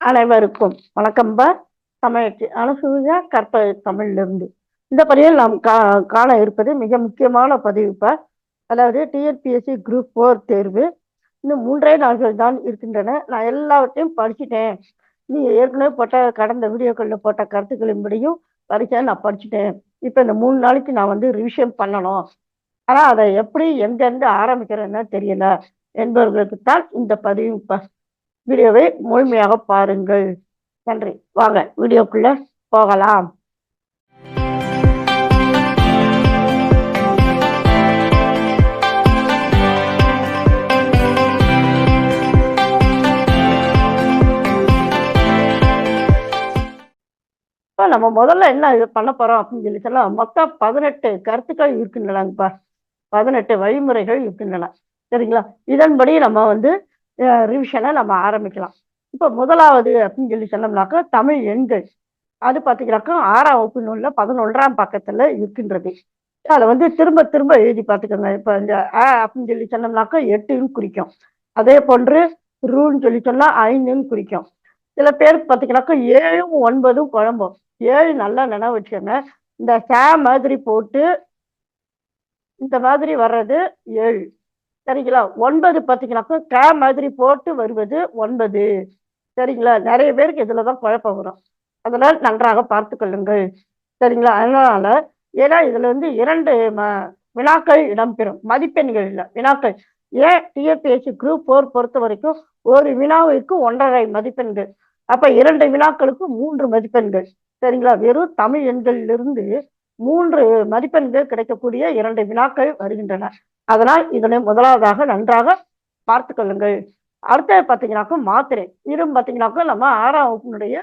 அனைவருக்கும் வணக்கம்பா தமிழச்சி அனுசூயா கற்ப தமிழ்லிருந்து. இந்த பதிவில் நாம் கா காண இருப்பது மிக முக்கியமான பதிவுப்பா அதாவது டிஎன்பிஎஸ்சி குரூப் ஃபோர் தேர்வு. இன்னும் மூன்றே நாட்கள் தான் இருக்கின்றன. நான் எல்லாவற்றையும் படிச்சுட்டேன். நீ ஏற்கனவே போட்ட கடந்த வீடியோக்களில் போட்ட கருத்துக்களின்படியும் பரிசா நான் படிச்சுட்டேன். இப்போ இந்த மூணு நாளைக்கு நான் வந்து ரிவிஷன் பண்ணணும். ஆனால் அதை எப்படி எங்கேருந்து ஆரம்பிக்கிறேன்னு தெரியல. என்பவர்களுக்கு தான் இந்த பதிவுப்பா வீடியோவை முழுமையாக பாருங்கள். நன்றி. வாங்க வீடியோக்குள்ள போகலாம். இப்போ நம்ம முதல்ல என்ன இது பண்ண போகிறோம் அப்படின்னு சொல்லி சொல்லலாம் மொத்தம் பதினெட்டு கருத்துக்கள் இருக்கின்றனப்பா பதினெட்டு வழிமுறைகள் இருக்கின்றன. சரிங்களா? இதன்படி நம்ம வந்து ரிவிஷனை நம்ம ஆரம்பிக்கலாம். இப்போ முதலாவது அப்படின்னு சொல்லி சொன்னோம்னாக்கா தமிழ் எண்கள். அது பார்த்தீங்கன்னாக்கா ஆறாம் வகுப்பு நூலில் பதினொன்றாம் பக்கத்தில் இருக்கின்றது. அதை வந்து திரும்ப திரும்ப எழுதி பார்த்துக்கோங்க. இப்போ இந்த ஆ அப்படின்னு சொல்லி சொன்னோம்னாக்கா எட்டுன்னு குறிக்கும். அதே போன்று ரூன்னு சொல்லி சொன்னால் ஐந்துன்னு குறிக்கும். சில பேருக்கு பார்த்தீங்கன்னாக்கா ஏழும் ஒன்பதும் குழம்பும். ஏழு நல்லா நினைவு வச்சுக்கோங்க. இந்த சே மாதிரி போட்டு இந்த மாதிரி வர்றது ஏழு. சரிங்களா? ஒன்பது பார்த்தீங்கன்னாக்கா கே மாதிரி போட்டு வருவது ஒன்பது. சரிங்களா? நிறைய பேருக்கு இதில் தான் குழப்பம் வரும். அதனால் நன்றாக பார்த்து கொள்ளுங்கள். சரிங்களா? அதனால ஏன்னா இதில் வந்து இரண்டு ம வினாக்கள் இடம்பெறும். மதிப்பெண்கள் இல்லை வினாக்கள். ஏன் டிஎப்பிஎஸ்சி குரூப் ஃபோர் பொறுத்த வரைக்கும் ஒரு வினாவிற்கு ஒன்றரை மதிப்பெண்கள். அப்ப இரண்டு வினாக்களுக்கு மூன்று மதிப்பெண்கள். சரிங்களா? வெறும் தமிழ் எண்களிலிருந்து மூன்று மதிப்பெண்கள் கிடைக்கக்கூடிய இரண்டு வினாக்கள் வருகின்றன. அதனால் இதனை முதலாவதாக நன்றாக பார்த்து கொள்ளுங்கள். அடுத்தது பார்த்தீங்கன்னாக்கா மாத்திரை. இதுவும் பார்த்தீங்கன்னாக்கா நம்ம ஆறாம் வகுப்பினுடைய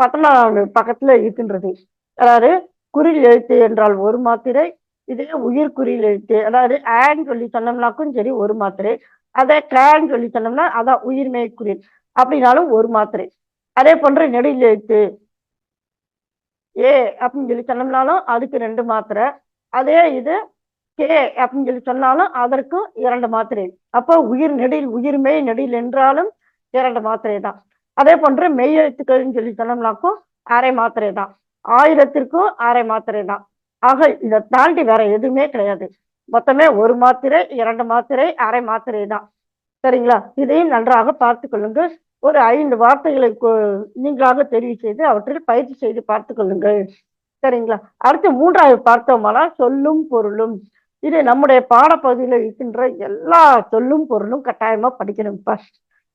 பத்தொன்பதாவது பக்கத்துல இருக்கின்றது. அதாவது குறியில் எழுத்து என்றால் ஒரு மாத்திரை இதே உயிர் குறியில் எழுத்து. அதாவது ஆன்னு சொல்லி சொன்னோம்னாக்கும் சரி ஒரு மாத்திரை. அதே கிரான்னு சொல்லி சொன்னோம்னா அதான் உயிர்மை குறில் அப்படின்னாலும் ஒரு மாத்திரை. அதே போன்ற நெடில் எழுத்து. ஏ அப்படின்னு சொல்லி சொன்னோம்னாலும் அதுக்கு ரெண்டு மாத்திரை. அதே இது கே அப்படின்னு சொல்லி சொன்னாலும் அதற்கும் இரண்டு மாத்திரை. அப்போ உயிர் நெடில் உயிர்மெய் நெடில் என்றாலும் இரண்டு மாத்திரை தான். அதே போன்று மெய் எழுத்துக்கள்னு சொல்லி சொன்னோம்னாக்கும் அரை மாத்திரை தான். ஆயிரத்திற்கும் அரை மாத்திரை தான். ஆக இதை தாண்டி வேற எதுவுமே கிடையாது. மொத்தமே ஒரு மாத்திரை இரண்டு மாத்திரை அரை மாத்திரை தான். சரிங்களா? இதையும் நன்றாக பார்த்து கொள்ளுங்கள். ஒரு ஐந்து வார்த்தைகளை நீங்களாக தெரிவு செய்து அவற்றில் பயிற்சி செய்து பார்த்து கொள்ளுங்கள். சரிங்களா? அடுத்து மூன்றாவது பார்த்தோம்னா சொல்லும் பொருளும். இது நம்முடைய பாடப்பகுதியில் இருக்கின்ற எல்லா சொல்லும் பொருளும் கட்டாயமா படிக்கணும்ப்பா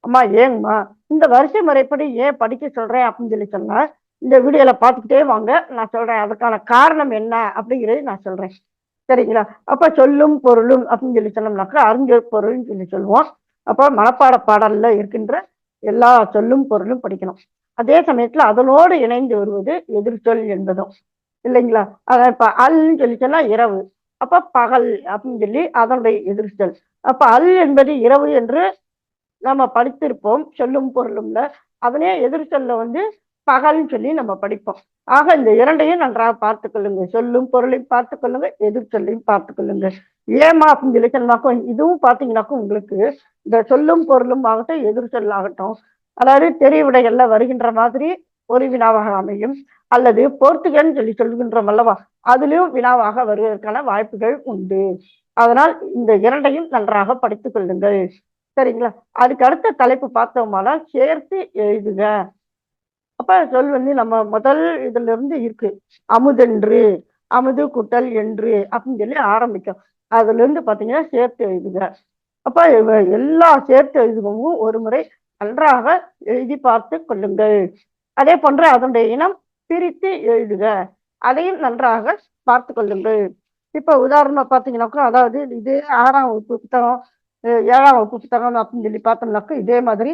அம்மா ஏங்கம்மா இந்த வரிசை முறைப்படி ஏன் படிக்க சொல்றேன் அப்படின்னு சொல்லி சொன்னால் இந்த வீடியோவில் பார்த்துக்கிட்டே வாங்க. நான் சொல்றேன் அதுக்கான காரணம் என்ன அப்படிங்கிறது நான் சொல்றேன். சரிங்களா? அப்போ சொல்லும் பொருளும் அப்படின்னு சொல்லி சொன்னோம்னாக்கா அறிஞர் பொருள்னு சொல்லி சொல்லுவோம். அப்போ மனப்பாட பாடலில் இருக்கின்ற எல்லா சொல்லும் பொருளும் படிக்கணும். அதே சமயத்தில் அதனோடு இணைந்து வருவது எதிர்ச்சொல் என்பதும். இல்லைங்களா? அதான் இப்போ அல்னு சொல்லி சொன்னால் இரவு. அப்ப பகல் அப்படின்னு சொல்லி அதனுடைய எதிர்ச்சல் அப்ப அல் என்பது இரவு என்று நம்ம படித்திருப்போம் சொல்லும் பொருளும்ல. அதனே எதிர்ச்சொல்ல வந்து பகல்னு சொல்லி நம்ம படிப்போம். ஆக இந்த இரண்டையும் நன்றாக பார்த்துக்கொள்ளுங்க சொல்லும் பொருளையும் பார்த்து கொள்ளுங்க எதிர்ச்சொல்லையும் பார்த்துக்கொள்ளுங்க ஏமா அப்படின்னு சொல்லி சொன்னாக்கும் இதுவும் பார்த்தீங்கன்னாக்கும் உங்களுக்கு இந்த சொல்லும் பொருளும் ஆகட்டும் எதிர்ச்சொல் ஆகட்டும். அதாவது தெரிவிடைகள்ல வருகின்ற மாதிரி ஒரு வினாவாக அமையும். அல்லது போர்த்துகல்னு சொல்லி சொல்கின்றோம் அல்லவா? அதிலும் வினாவாக வருவதற்கான வாய்ப்புகள் உண்டு. அதனால் இந்த இரண்டையும் நன்றாக படித்துக் கொள்ளுங்கள். சரிங்களா? அதுக்கு அடுத்த தலைப்பு பார்த்தோமானால் சேர்த்து எழுதுக. அப்ப சொல் வந்து நம்ம முதல் இதுல இருந்து இருக்கு. அமுதென்று அமுது குட்டல் என்று அப்படின்னு சொல்லி ஆரம்பிக்கும். அதுல இருந்து பாத்தீங்கன்னா சேர்த்து எழுதுக. அப்ப எல்லா சேர்த்து எழுதுகவும் ஒரு முறை நன்றாக எழுதி பார்த்து கொள்ளுங்கள். அதே போன்று அதனுடைய இனம் பிரித்து எழுதுக. அதையும் நன்றாக பார்த்து கொள்ளுங்கள். இப்ப உதாரணம் பார்த்தீங்கன்னாக்கா அதாவது இது ஆறாம் வகுப்பு புத்தகம் ஏழாம் வகுப்பு புத்தகம் அப்படின்னு சொல்லி பார்த்தோம்னாக்கா இதே மாதிரி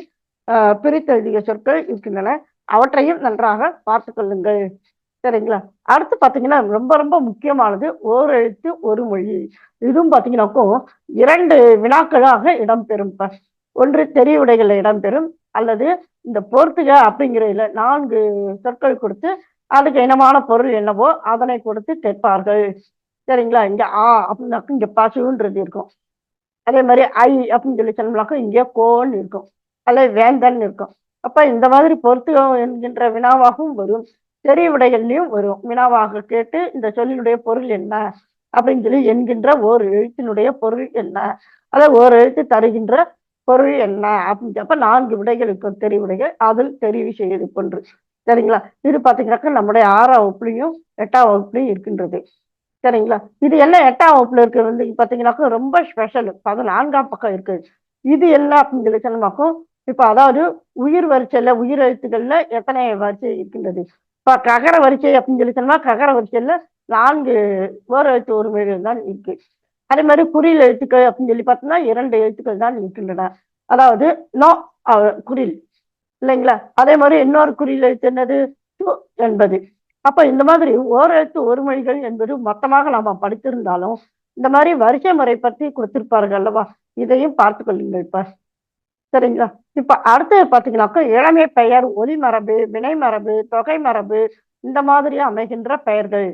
அஹ், பிரித்து எழுதிய சொற்கள் இருக்கின்றன. அவற்றையும் நன்றாக பார்த்து கொள்ளுங்கள். சரிங்களா? அடுத்து பார்த்தீங்கன்னா ரொம்ப ரொம்ப முக்கியமானது ஓர் எழுத்து ஒரு மொழி. இதுவும் பார்த்தீங்கன்னாக்கும் இரண்டு வினாக்களாக இடம்பெறும். ஒன்று தெரிவுடைகளில் இடம்பெறும் அல்லது இந்த பொறுத்துக அப்படிங்கிறதுல நான்கு சொற்கள் கொடுத்து அதுக்கு இனமான பொருள் என்னவோ அதனை கொடுத்து கேட்பார்கள். சரிங்களா? இங்க ஆ அப்படின்னாக்கும் இங்க பசுன்றது இருக்கும். அதே மாதிரி ஐ அப்படின்னு சொல்லி சொன்னோம்னாக்கும் இங்கே கோன்னு இருக்கும். அல்லது வேந்தன் இருக்கும். அப்ப இந்த மாதிரி பொருத்துகம் என்கின்ற வினாவாகவும் வரும். தெரிய விடைகள்லையும் வரும். வினாவாக கேட்டு இந்த சொல்லினுடைய பொருள் என்ன அப்படின்னு சொல்லி என்கின்ற ஓர் எழுத்தினுடைய பொருள் என்ன? அதாவது ஓர் எழுத்து தருகின்ற பொருள் என்ன? அப்படின்னு நான்கு விடைகள் இப்போ தெரிய விடைகள் அதில் தெரிவு செய்து போன்று சரிங்களா? இது பாத்தீங்கன்னாக்கா நம்முடைய ஆறாம் வகுப்புலையும் எட்டாம் வகுப்புலையும் இருக்கின்றது. சரிங்களா? இது எல்லாம் எட்டாம் வகுப்புல இருக்கிறது? வந்து பாத்தீங்கன்னாக்கா ரொம்ப ஸ்பெஷல் பதினான்காம் பக்கம் இருக்குது. இது எல்லாம் அப்படின்னு சொல்லி சொன்னமாக்கும் இப்ப அதாவது உயிர் வரிசையில் உயிர் எழுத்துக்கள்ல எத்தனை வரிசை இருக்கின்றது? இப்போ ககர வரிசை அப்படின்னு சொல்லி சொன்னா ககர வரிசையில் நான்கு ஓர் எழுத்து ஒரு மொழிகள் தான் இருக்கு. அதே மாதிரி குறியில் எழுத்துக்கள் அப்படின்னு சொல்லி பார்த்தோம்னா இரண்டு எழுத்துக்கள் தான் இருக்கின்றன. அதாவது நோ குறில். இல்லைங்களா? அதே மாதிரி இன்னொரு குறியில் எழுத்து என்னது? டு என்பது. அப்ப இந்த மாதிரி ஓர் எழுத்து ஒரு மொழிகள் என்பது மொத்தமாக நாம படித்திருந்தாலும் இந்த மாதிரி வரிசை முறை பற்றி கொடுத்திருப்பார்கள் அல்லவா? இதையும் பார்த்து கொள்ளுங்கள் இப்ப. சரிங்களா? இப்ப அடுத்தது பாத்தீங்கன்னாக்கா இளமை பெயர் ஒலி மரபு வினை மரபு தொகை மரபு இந்த மாதிரி அமைகின்ற பெயர்கள்.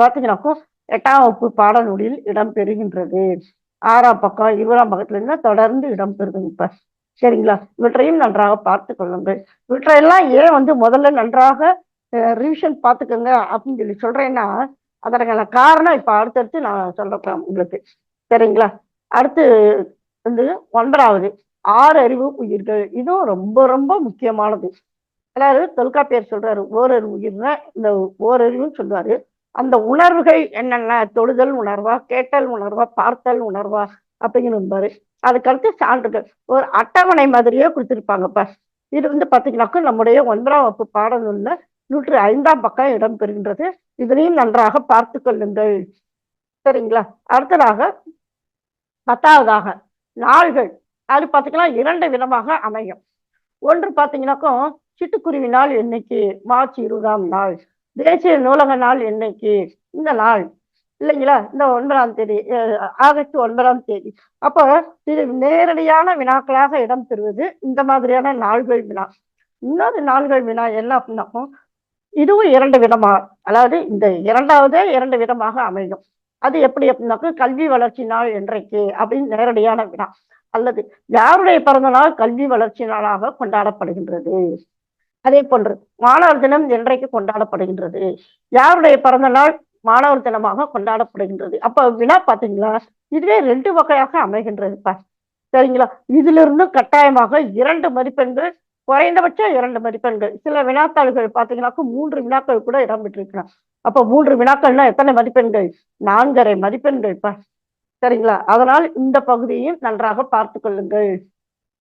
பாத்தீங்கன்னாக்கும் எட்டாம் வகுப்பு பாடநூலில் இடம் பெறுகின்றது. ஆறாம் பக்கம் இருபதாம் பக்கத்துல இருந்து தொடர்ந்து இடம் இப்ப. சரிங்களா? இவற்றையும் நன்றாக பார்த்து கொள்ளுங்கள். இவற்றையெல்லாம் ஏன் வந்து முதல்ல நன்றாக ரிவிஷன் பார்த்துக்கோங்க அப்படின்னு சொல்லி சொல்றேன்னா அதற்கான காரணம் இப்ப அடுத்தடுத்து நான் சொல்றேன் உங்களுக்கு. சரிங்களா? அடுத்து வந்து ஒன்பதாவது ஆறு அறிவு உயிர்கள். இதுவும் ரொம்ப ரொம்ப முக்கியமானது. அதாவது தொல்காப்பியர் சொல்றாரு ஓரறிவு உயிர்னா இந்த ஓரறிவுன்னு சொல்லுவாரு. அந்த உணர்வுகள் என்னென்ன? தொழுதல் உணர்வா? கேட்டல் உணர்வா? பார்த்தல் உணர்வா? அப்படிங்கிற அதுக்கடுத்து சான்றுகள். ஒரு அட்டவணை மாதிரியே கொடுத்திருப்பாங்கப்பா இது வந்து பாத்தீங்கன்னாக்கா நம்முடைய ஒன்பதாம் வகுப்பு பாடநூல்ல நூற்றி ஐந்தாம் பக்கம் இடம் பெறுகின்றது. இதனையும் நன்றாக பார்த்து கொள்ளுங்கள். சரிங்களா? அடுத்ததாக பத்தாவதாக நாள்கள். அது பார்த்தீங்கன்னா இரண்டு விதமாக அமையும். ஒன்று பார்த்தீங்கன்னாக்கா சிட்டுக்குருவி நாள் இன்னைக்கு மார்ச் இருபதாம் நாள். தேசிய நூலக நாள் என்னைக்கு இந்த நாள். இல்லைங்களா? இந்த ஒன்பதாம் தேதி அஹ், ஆகஸ்ட் ஒன்பதாம் தேதி. அப்போ இது நேரடியான வினாக்களாக இடம் பெறுவது இந்த மாதிரியான நாள்கள் வினா. இன்னொரு நாள்கள் வினா என்ன அப்படின்னாக்கும் இதுவும் இரண்டு விதமா அதாவது இந்த இரண்டாவதே இரண்டு விதமாக அமையும். அது எப்படி அப்படின்னாக்க கல்வி வளர்ச்சி நாள் என்றைக்கு அப்படின்னு நேரடியான வினா. அல்லது யாருடைய பிறந்த நாள் கல்வி வளர்ச்சி நாளாக கொண்டாடப்படுகின்றது? அதே போன்று மாணவர் தினம் என்றைக்கு கொண்டாடப்படுகின்றது. யாருடைய பிறந்த நாள் மாணவர் தினமாக கொண்டாடப்படுகின்றது. அப்ப வினா பாத்தீங்களா? இதுவே ரெண்டு வகையாக அமைகின்றதுப்பா சரிங்களா? இதுல இருந்து கட்டாயமாக இரண்டு மதிப்பெண்கள் குறைந்தபட்சம் இரண்டு மதிப்பெண்கள். சில வினாத்தாள்கள் பாத்தீங்கன்னாக்கா மூன்று வினாக்கள் கூட இடம்பெற்றிருக்கலாம் அப்ப மூன்று வினாக்கள்னா எத்தனை மதிப்பெண்கள்? நான்கரை மதிப்பெண்கள் இப்ப. சரிங்களா? அதனால் இந்த பகுதியையும் நன்றாக பார்த்து கொள்ளுங்கள்.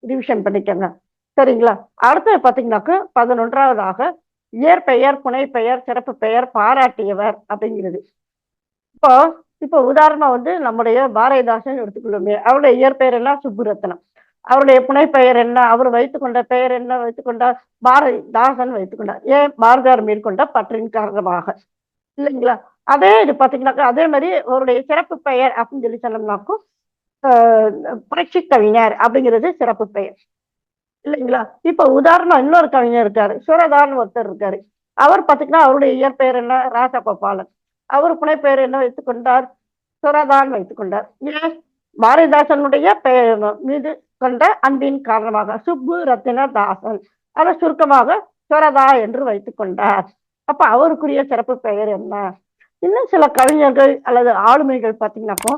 ரிவிஷன் பண்ணிக்கோங்க. சரிங்களா? அடுத்தது பார்த்தீங்கன்னாக்க பதினொன்றாவதாக இயற்பெயர் புனைப்பெயர் சிறப்பு பெயர் பாராட்டியவர் அப்படிங்கிறது. இப்போ இப்போ உதாரணம் வந்து நம்முடைய பாரதிதாசன் எடுத்துக்கொள்ளுமே அவருடைய இயற்பெயர் எல்லாம் சுப்புரத்னம். அவருடைய புனைப்பெயர் என்ன? அவர் வைத்துக்கொண்ட பெயர் என்ன? வைத்துக்கொண்டார் பாரதிதாசன் வைத்துக்கொண்டார் ஏன் பாரதியார் மேற்கொண்ட பற்றின் காரணமாக. இல்லைங்களா? அதே இது பாத்தீங்கன்னாக்கா அதே மாதிரி அவருடைய சிறப்பு பெயர் அப்படின்னு சொல்லி சொன்னோம்னாக்கும் ஆஹ் புரட்சி கவிஞர் அப்படிங்கிறது சிறப்பு பெயர் இல்லைங்களா? இப்ப உதாரணம் இன்னொரு கவிஞர் இருக்காரு சுரதான் ஒருத்தர் இருக்காரு. அவர் பாத்தீங்கன்னா அவருடைய இயற்பெயர் என்ன? ராசகோபாலன். அவர் பெயர் என்ன வைத்துக் கொண்டார்? சுரதான் வைத்துக் கொண்டார். ஏன்? பாரதிதாசனுடைய பெயர் மீது கொண்ட அன்பின் காரணமாக சுப்பு ரத்தின தாசன் அதை சுருக்கமாக சுரதா என்று வைத்துக் கொண்டார். அப்ப அவருக்குரிய சிறப்பு பெயர் என்ன? இன்னும் சில கவிஞர்கள் அல்லது ஆளுமைகள் பார்த்தீங்கன்னாக்கோ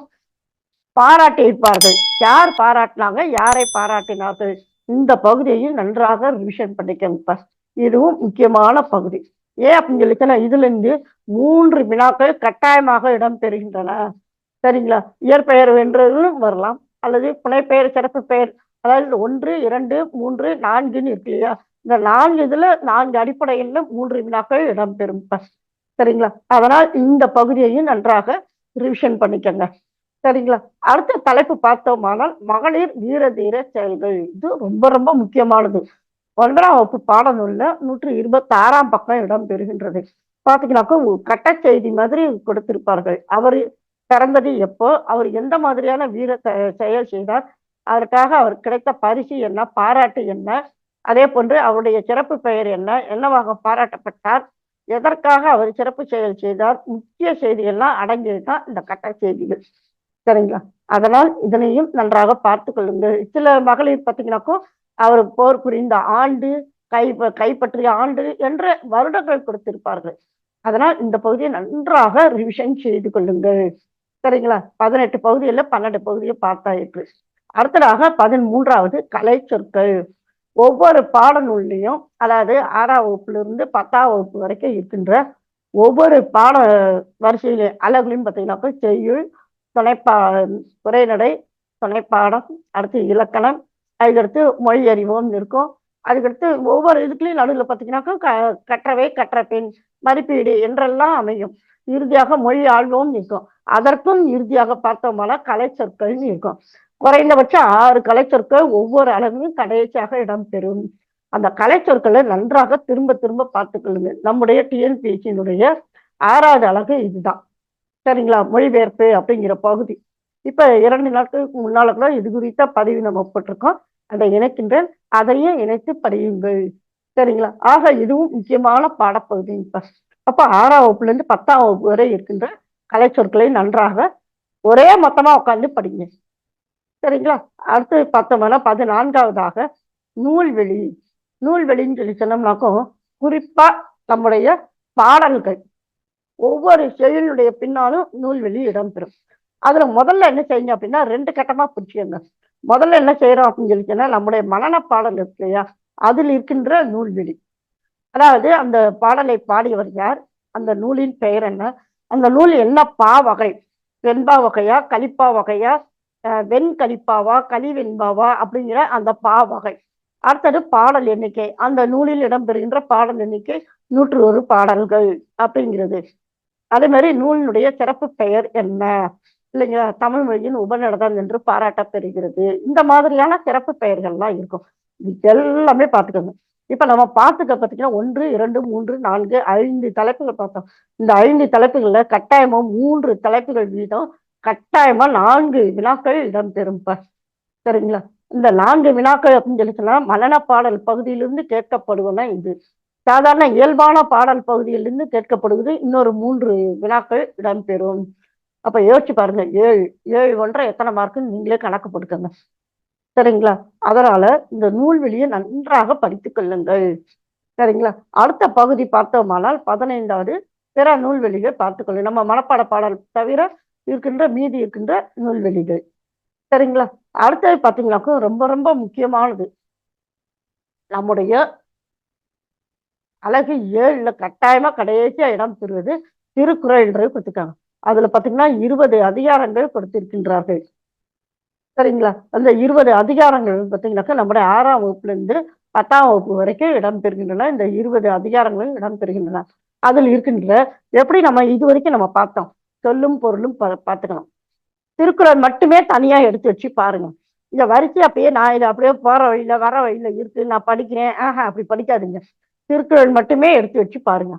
பாராட்டி இருப்பார்கள். யார் பாராட்டினாங்க? யாரை பாராட்டினார்கள்? இந்த பகுதியையும் நன்றாக ரிவிஷன் பண்ணிக்கங்க இதுவும் முக்கியமான பகுதி. ஏன் அப்படின்னு சொல்லிச்சுன்னா இதுல இருந்து மூன்று வினாக்கள் கட்டாயமாக இடம் பெறுகின்றன. சரிங்களா? இயற்பெயர் வென்றதும் வரலாம். அல்லது புனைப்பெயர் சிறப்பு பெயர் அதாவது ஒன்று இரண்டு மூன்று நான்குன்னு இருக்கு இல்லையா? இந்த நான்கு இதுல நான்கு அடிப்படையில் மூன்று வினாக்கள் இடம்பெறும் பஸ் சரிங்களா? அதனால் இந்த பகுதியையும் நன்றாக ரிவிஷன் பண்ணிக்கங்க. சரிங்களா? அடுத்த தலைப்பு பார்த்தோமானால் மகளிர் வீர தீர செயல்கள். இது ரொம்ப ரொம்ப முக்கியமானது. ஒன்றாம் வகுப்பு பாடநூல்ல நூற்றி இருபத்தி ஆறாம் பக்கம் இடம் பெறுகின்றது. பாத்தீங்கன்னாக்கா கட்ட செய்தி மாதிரி கொடுத்திருப்பார்கள். அவர் பிறந்தது எப்போ அவர் எந்த மாதிரியான வீர செ- செயல் செய்தார் அதற்காக அவர் கிடைத்த பரிசு என்ன பாராட்டு என்ன அதே போன்று அவருடைய சிறப்பு பெயர் என்ன என்னவாக பாராட்டப்பட்டார் எதற்காக அவர் சிறப்பு செயல் செய்தார் முக்கிய செய்திகள்லாம் அடங்கியது தான் இந்த கட்ட செய்திகள். சரிங்களா? அதனால் இதனையும் நன்றாக பார்த்து கொள்ளுங்கள். சில மகளிர் பார்த்தீங்கன்னாக்கோ அவர் போர் புரிந்த ஆண்டு கை கைப்பற்றிய ஆண்டு என்ற வருடங்கள் கொடுத்திருப்பார்கள். அதனால் இந்த பகுதியை நன்றாக ரிவிஷன் செய்து கொள்ளுங்கள். சரிங்களா? பதினெட்டு பகுதியில் பன்னெண்டு பகுதியை பார்த்தாயிற்று அடுத்ததாக பதிமூன்றாவது கலை சொற்கள். ஒவ்வொரு பாடநூல்லையும் அதாவது ஆறாம் வகுப்புலேருந்து பத்தாம் வகுப்பு வரைக்கும் இருக்கின்ற ஒவ்வொரு பாட வரிசையில அழகுலையும் பார்த்தீங்கன்னாக்கா செய்யுள் துணைப்பா துறைநடை துணைப்பாடம் அடுத்து இலக்கணம் அதுக்கடுத்து மொழி அறிவோம் இருக்கும். அதுக்கடுத்து ஒவ்வொரு இதுக்குலையும் நடுவில் பார்த்தீங்கன்னாக்கா க கற்றவை கற்ற பெண் மதிப்பீடு என்றெல்லாம் அமையும். இறுதியாக மொழி ஆழ்வோம் இருக்கும். அதற்கும் இறுதியாக பார்த்தோம்னா கலை சொற்கள்னு இருக்கும். குறைந்தபட்சம் ஆறு கலை சொற்கள் ஒவ்வொரு அளவிலும் கடைசியாக இடம்பெறும் அந்த கலை சொற்களை நன்றாக திரும்ப திரும்ப பார்த்துக்கொள்ளுங்க நம்முடைய டிஎன்பிஎஸ்சியினுடைய ஆறாவது அழகு இதுதான். சரிங்களா? மொழிபெயர்ப்பு அப்படிங்கிற பகுதி. இப்ப இரண்டு நாட்களுக்கு முன்னால கூட இது குறித்த பதிவு நம்ம போட்டிருக்கோம். அதை இணைக்கின்றேன். அதையும் இணைத்து படியுங்கள். சரிங்களா? ஆக இதுவும் முக்கியமான பாடப்பகுதி இப்ப. அப்ப ஆறாம் வகுப்புல இருந்து பத்தாம் வகுப்பு வரை இருக்கின்ற கலை சொற்களை நன்றாக ஒரே மொத்தமா உட்காந்து படிங்க. சரிங்களா? அடுத்து பார்த்தோம்னா பதினான்காவதாக நூல்வெளி. நூல்வெளின்னு சொல்லி சொன்னோம்னாக்கும் குறிப்பா நம்முடைய பாடல்கள். ஒவ்வொரு செயலுடைய பின்னாலும் நூல்வெளி இடம்பெறும். அதுல முதல்ல என்ன செய்யுங்க அப்படின்னா ரெண்டு கட்டமா பிடிச்சிக்கங்க. முதல்ல என்ன செய்யறோம் அப்படின்னு சொல்லி நம்முடைய மனன பாடல் இருக்கு இல்லையா? அதில் இருக்கின்ற நூல்வெளி. அதாவது அந்த பாடலை பாடியவர் யார்? அந்த நூலின் பெயர் என்ன? அந்த நூல் என்ன பா வகை? வெண்பா வகையா? கலிப்பா வகையா? வெண் கலிப்பாவா களி வெண்பாவா அப்படிங்கிற அந்த பா வகை. அடுத்தது பாடல் எண்ணிக்கை. அந்த நூலில் இடம்பெறுகின்ற பாடல் எண்ணிக்கை நூற்று ஒரு பாடல்கள் அப்படிங்கிறது. அதே மாதிரி நூலினுடைய சிறப்பு பெயர் என்ன? இல்லைங்களா? தமிழ் மொழியின் உபநடனம் என்று பாராட்ட பெறுகிறது இந்த மாதிரியான சிறப்பு பெயர்கள்லாம் இருக்கும். இது எல்லாமே பார்த்துக்கோங்க. இப்ப நம்ம பார்த்துக்க பார்த்தீங்கன்னா ஒன்று இரண்டு மூன்று நான்கு ஐந்து தலைப்புகள் பார்த்தோம். இந்த ஐந்து தலைப்புகள்ல கட்டாயமா மூன்று தலைப்புகள் வீதம் கட்டாயமா நான்கு வினாக்கள் இடம் பெறும்ப சரிங்களா? இந்த நான்கு வினாக்கள் அப்படின்னு சொல்லி சொன்னா மலன பாடல் பகுதியிலிருந்து கேட்கப்படுவன இது. சாதாரண இயல்பான பாடல் பகுதியிலிருந்து கேட்கப்படுவது இன்னொரு மூன்று வினாக்கள் இடம்பெறும். அப்ப யோசிச்சு பாருங்க. ஏழு. ஏழு ஒன்றை எத்தனை மார்க்குன்னு நீங்களே கணக்கு போட்டுக்கோங்க. சரிங்களா? அதனால இந்த நூல்வெளியை நன்றாக படித்துக் கொள்ளுங்கள். சரிங்களா? அடுத்த பகுதி பார்த்தோமானால் பதினைந்தாவது பிற நூல்வெளிகள் பார்த்துக்கொள்ளுங்க நம்ம மனப்பாட பாடல் தவிர இருக்கின்ற மீதி இருக்கின்ற நூல்வெளிகள். சரிங்களா? அடுத்தது பார்த்தீங்கன்னாக்கும் ரொம்ப ரொம்ப முக்கியமானது. நம்முடைய அழகு ஏழுல கட்டாயமா கடைசியா இடம் பெறுவது திருக்குறள் என்று கொடுத்துருக்காங்க. அதுல பாத்தீங்கன்னா இருபது அதிகாரங்கள் கொடுத்திருக்கின்றார்கள். சரிங்களா? அந்த இருபது அதிகாரங்கள் பார்த்தீங்கன்னாக்கா நம்முடைய ஆறாம் வகுப்புல இருந்து பத்தாம் வகுப்பு வரைக்கும் இடம் பெறுகின்றன. இந்த இருபது அதிகாரங்களும் இடம்பெறுகின்றன அதில் இருக்கின்ற எப்படி நம்ம இது வரைக்கும் நம்ம பார்த்தோம்? சொல்லும் பொருளும் பார்த்துக்கணும் திருக்குறள் மட்டுமே தனியா எடுத்து வச்சு பாருங்க. இந்த வரிசை அப்படியே நான் இதை அப்படியே போற வழியில வர வழியில இருக்கு நான் படிக்கிறேன். ஆஹா அப்படி படிக்காதீங்க. திருக்குறள் மட்டுமே எடுத்து வச்சு பாருங்க.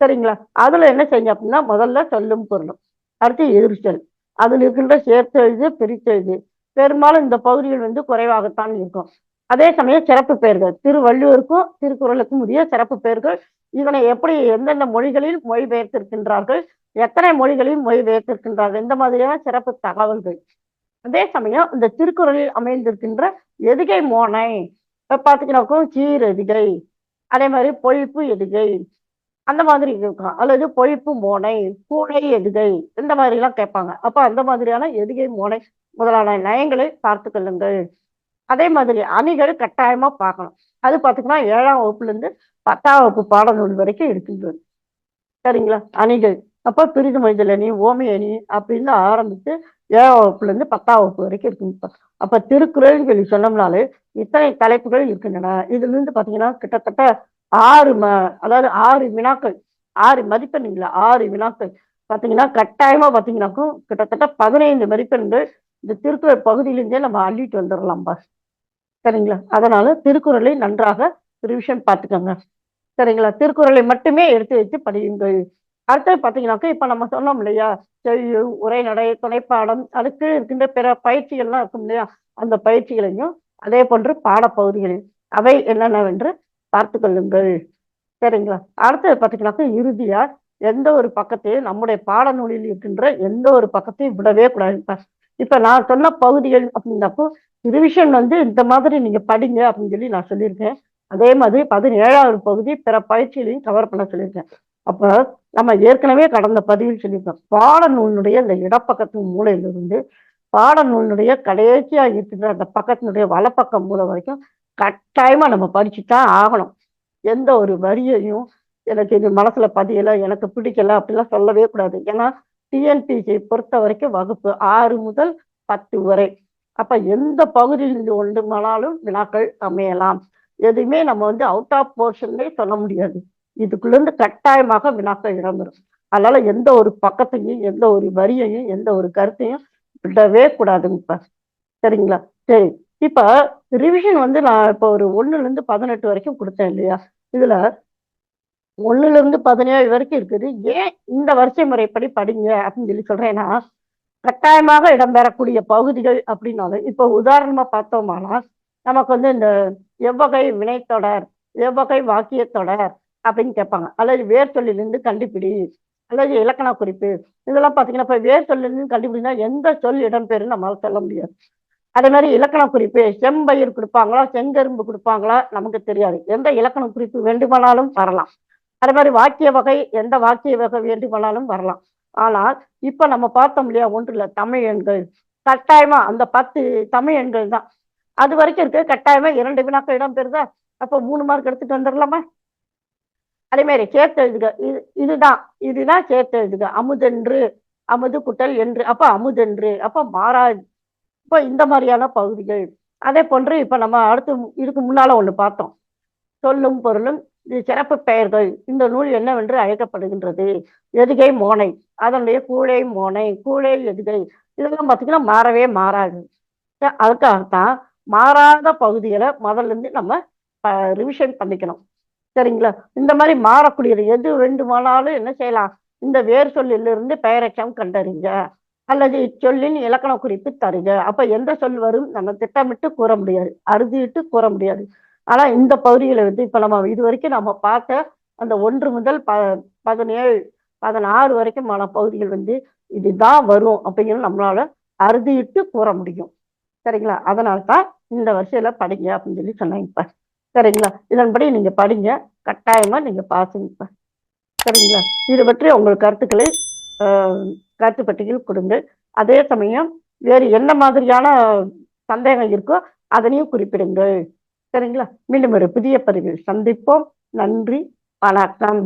சரிங்களா? அதுல என்ன செய்யுங்க அப்படின்னா முதல்ல சொல்லும் பொருளும். அடுத்து எதிர்ச்சல். அதில் இருக்கின்ற சேர்த்தெழுது பிரித்தெழுது. பெரும்பாலும் இந்த பகுதிகள் வந்து குறைவாகத்தான் இருக்கும். அதே சமயம் சிறப்பு பெயர்கள். திருவள்ளுவருக்கும் திருக்குறளுக்கும் உரிய சிறப்பு பெயர்கள். இதனை எப்படி எந்தெந்த மொழிகளில் மொழிபெயர்த்திருக்கின்றார்கள்? எத்தனை மொழிகளில் மொழிபெயர்த்திருக்கின்றார்கள்? இந்த மாதிரியான சிறப்பு தகவல்கள். அதே சமயம் இந்த திருக்குறளில் அமைந்திருக்கின்ற எதுகை மோனை பார்த்தீங்கன்னாக்கும் சீரெதிகை அதே மாதிரி பொழிப்பு எதுகை அந்த மாதிரி இருக்கும் அல்லது பொழிப்பு மோனை பூனை எதுகை இந்த மாதிரி எல்லாம் கேட்பாங்க. அப்ப அந்த மாதிரியான எதுகை மோனை முதலான நயங்களை பார்த்து கொள்ளுங்கள். அதே மாதிரி அணிகள் கட்டாயமா பார்க்கணும். அது பார்த்தீங்கன்னா ஏழாம் வகுப்புல இருந்து பத்தாம் வகுப்பு பாடநூல் வரைக்கும் இருக்கின்றது சரிங்களா? அணிகள். அப்போ பிரிது மைதல் அணி ஓமி அணி அப்படின்னு ஆரம்பித்து ஏழாம் வகுப்புல இருந்து பத்தாம் வகுப்பு வரைக்கும் இருக்கு அப்ப திருக்குறள் சொல்லி சொன்னோம்னாலே இத்தனை தலைப்புகள் இருக்கின்றன. இதுல இருந்து பாத்தீங்கன்னா கிட்டத்தட்ட ஆறு ம அதாவது ஆறு வினாக்கள் ஆறு மதிப்பெண்கள் ஆறு வினாக்கள். பார்த்தீங்கன்னா கட்டாயமா பார்த்தீங்கன்னாக்கும் கிட்டத்தட்ட பதினைந்து மதிப்பெண்கள் இந்த திருக்குறள் பகுதியிலேருந்தே நம்ம அள்ளிட்டு வந்துடலாம் பாஸ் சரிங்களா? அதனால திருக்குறளை நன்றாக ரிவிஷன் பார்த்துக்கோங்க. சரிங்களா? திருக்குறளை மட்டுமே எடுத்து வைத்து படியுங்கள். அடுத்தது பார்த்தீங்கன்னாக்கா இப்போ நம்ம சொன்னோம் இல்லையா செய்யு உரைநடை துணைப்பாடம் அதுக்கு இருக்கின்ற பிற பயிற்சிகள்லாம் இருக்கும் இல்லையா அந்த பயிற்சிகளையும் அதே போன்று பாடப்பகுதிகள் அவை என்னென்னவென்று பார்த்து கொள்ளுங்கள். சரிங்களா? அடுத்தது பார்த்தீங்கன்னாக்கா இறுதியா எந்த ஒரு பக்கத்தையும் நம்முடைய பாடநூலில் இருக்கின்ற எந்த ஒரு பக்கத்தையும் விடவே கூடாது. இப்ப நான் சொன்ன பகுதிகள் அப்படின்னாக்கோ ரிவிஷன் வந்து இந்த மாதிரி நீங்க படிங்க அப்படின்னு சொல்லி நான் சொல்லியிருக்கேன். அதே மாதிரி பதினேழாவது பகுதி பிற பயிற்சிகளையும் கவர் பண்ண சொல்லியிருக்கேன். அப்போ நம்ம ஏற்கனவே கடந்த பதிவில் சொல்லியிருக்கோம். பாடநூலினுடைய இந்த இடப்பக்கத்து மூலையிலிருந்து பாடநூலினுடைய கடைசியா இருக்கிற அந்த பக்கத்தினுடைய வலப்பக்கம் மூலை வரைக்கும் கட்டாயமா நம்ம படிச்சுதான் ஆகணும். எந்த ஒரு வரியையும் எனக்கு இது மனசுல பதியல எனக்கு பிடிக்கல அப்படிலாம் சொல்லவே கூடாது. ஏன்னா டிஎன்பிசியை பொறுத்த வரைக்கும் வகுப்பு ஆறு முதல் பத்து வரை. அப்ப எந்த பகுதியில் ஒன்றுமானாலும் வினாக்கள் அமையலாம். எதுவுமே நம்ம வந்து அவுட் ஆஃப் போர்ஷன்னே சொல்ல முடியாது. இதுக்குள்ள இருந்து கட்டாயமாக வினாக்கள் இடம்பெறும். அதனால எந்த ஒரு பக்கத்தையும் எந்த ஒரு வரியையும் எந்த ஒரு கருத்தையும் விடவே கூடாதுங்க இப்ப. சரிங்களா? சரி. இப்ப ரிவிஷன் வந்து நான் இப்போ ஒரு ஒண்ணுல இருந்து பதினெட்டு வரைக்கும் கொடுத்தேன் இல்லையா? இதுல ஒண்ணுல இருந்து பதினேழு வரைக்கும் இருக்குது. ஏன் இந்த வரிசை முறைப்படி படிங்க அப்படின்னு சொல்லி சொல்றேன்னா கட்டாயமாக இடம்பெறக்கூடிய பகுதிகள் அப்படின்னாலும் இப்போ உதாரணமா பார்த்தோம்னா நமக்கு வந்து இந்த எவ்வகை வினைத்தொடர் எவ்வகை வாக்கியத்தொடர் அப்படின்னு கேட்பாங்க. அல்லது வேர் சொல்லிலிருந்து கண்டுபிடி அல்லது இலக்கண குறிப்பு இதெல்லாம் பார்த்தீங்கன்னா இப்போ வேர் சொல்லிலிருந்து கண்டுபிடினா எந்த சொல் இடம்பெயர்னு நம்மளால் சொல்ல முடியாது. அதே மாதிரி இலக்கண குறிப்பு செம்பயிர் கொடுப்பாங்களா செங்கரும்பு கொடுப்பாங்களா நமக்கு தெரியாது. எந்த இலக்கண குறிப்பு வேண்டுமானாலும் வரலாம். அதே மாதிரி வாக்கிய வகை எந்த வாக்கிய வகை வேண்டுமானாலும் வரலாம். ஆனால் இப்ப நம்ம பார்த்தோம் இல்லையா ஒன்றுல தமிழ் எண்கள். கட்டாயமா அந்த பத்து தமிழ் எண்கள் தான். அது வரைக்கும் இருக்கு கட்டாயமா இரண்டு வினாக்கள் இடம் பெறுதா அப்போ மூணு மார்க் எடுத்துட்டு வந்துடலாமா அதே மாதிரி சேர்த்து எழுதுக. இது இதுதான். இதுதான் சேர்த்து எழுதுக. அமுதென்று அமுது குட்டல் என்று. அப்போ அமுதென்று அப்போ மாறாது. இப்போ இந்த மாதிரியான பகுதிகள். அதே போன்று இப்போ நம்ம அடுத்து இதுக்கு முன்னால் ஒன்று பார்த்தோம். சொல்லும் பொருளும் இது சிறப்பு பெயர்கள். இந்த நூல் என்னவென்று அழைக்கப்படுகின்றது. எதுகை மோனை. அதனுடைய கூழை மோனை கூழை எதுகை. இதெல்லாம் பார்த்தீங்கன்னா மாறவே மாறாது. அதுக்காகத்தான் மாறாத பகுதிகளை முதல்ல இருந்து நம்ம ரிவிஷன் பண்ணிக்கணும். சரிங்களா? இந்த மாதிரி மாறக்கூடியது. எது வேண்டுமானாலும் என்ன செய்யலாம்? இந்த வேர் சொல்லிலிருந்து பெயரட்சம் கண்டறிங்க. அல்லது இச்சொல்லின் இலக்கண குறிப்பு தருக. அப்ப எந்த சொல் வரும்? நம்ம திட்டமிட்டு கூற முடியாது. அறுதிட்டு கூற முடியாது. ஆனா இந்த பகுதியில வந்து இப்ப நம்ம இது வரைக்கும் நம்ம பார்த்த அந்த ஒன்று முதல் ப பதினேழு பதினாறு வரைக்குமான பகுதிகள் வந்து இதுதான் வரும் அப்படிங்கிறது நம்மளால அறுதிட்டு கூற முடியும். சரிங்களா? அதனால தான் இந்த வரிசையில படிங்க அப்படின்னு சொல்லி சொன்னாங்க இப்ப. சரிங்களா? இதன்படி நீங்க படிங்க. கட்டாயமா நீங்க பாசுங்க சரிங்களா? இது பற்றி உங்கள் கருத்துக்களை கருத்து பட்டியல் கொடுங்க அதே சமயம் வேறு என்ன மாதிரியான சந்தேகம் இருக்கோ அதனையும் குறிப்பிடுங்கள். சரிங்களா? மீண்டும் ஒரு புதிய பதிவில் சந்திப்போம். நன்றி. வணக்கம்.